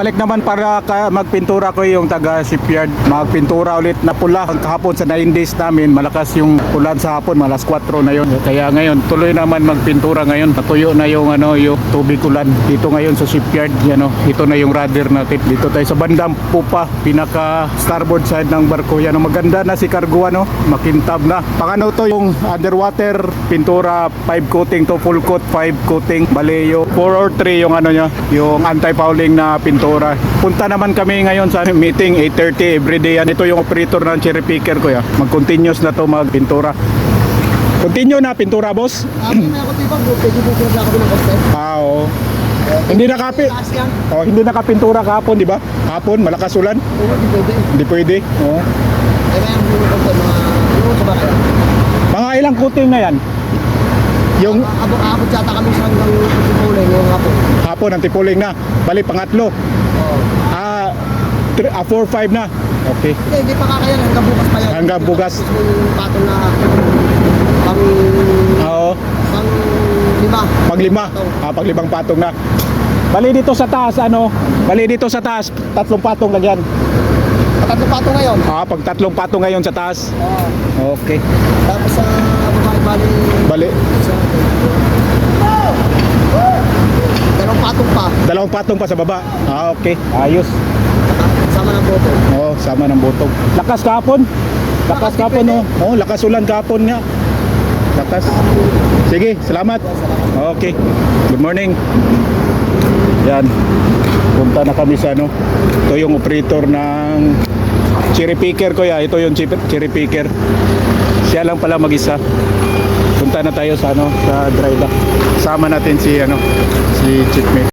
Balik naman para magpintura ko yung taga shipyard. Magpintura ulit na pula. Kahapon sa 9 days namin, malakas yung ulan sa hapon, malas 4 na yon. Kaya ngayon, tuloy naman magpintura ngayon. Natuyo na yung ano, yung tubig ulan. Dito ngayon sa shipyard, yan o. Ito na yung rudder natin. Dito tayo sa bandang pupa, pinaka starboard side ng barko. Yan o, maganda na si cargo ano, makintab na. Pangano to yung underwater pintura, 5 coating to full coat, 5 coating. Bale yung 4 or 3 yung ano niya, yung anti-fouling na pintura. Punta naman kami ngayon sa meeting 8.30 everyday yan. Ito yung operator ng cherry picker ko ya. Mag-continuous na to magpintura. Continue na pintura boss. Amin na ako tiba, pwede po ako ng content. Ah, oo. Hindi nakapi. Oh, hindi nakapintura kahapon, di ba? Kahapon, malakas ulan. Oo, di pwede. Hindi pwede. Oh. Eh, ang mga mga, ilang coating na yan? Yung Abot-abot yata kami sa hapon. hapon, antipuling na. Bali, pangatlo. Oo. Ah, 4-5 na. Okay. Hindi, hindi pa kakayan, hanggang bukas pa yan. Hanggang bukas. Yung patong na pang, Oo. pang lima. Paglima. Ah, paglimang patong na. Bali dito sa taas, ano? Bali dito sa taas, tatlong patong lang yan. Tatlong patong ngayon. Ah, pag tatlong patong ngayon sa taas. Oo. Okay. Tapos sa babae bali, Bali, sa dalawang patong pa. Dalawang patong pa sa baba. Ah, okay. Ayos. Sama ng boto. Oh, sama ng botong. Lakas kahapon. Lakas kahapon, oh. Oh, lakas ulan kahapon nga. Lakas. Sige, salamat. Okay. Good morning. Yan. Punta na kami sa ano. Ito yung operator ng cherry picker ko ya. Ito yung cherry picker. Siya lang pala mag-isa. Punta na tayo sa ano, sa dry dock. Sama natin si ano, si Chief Mate.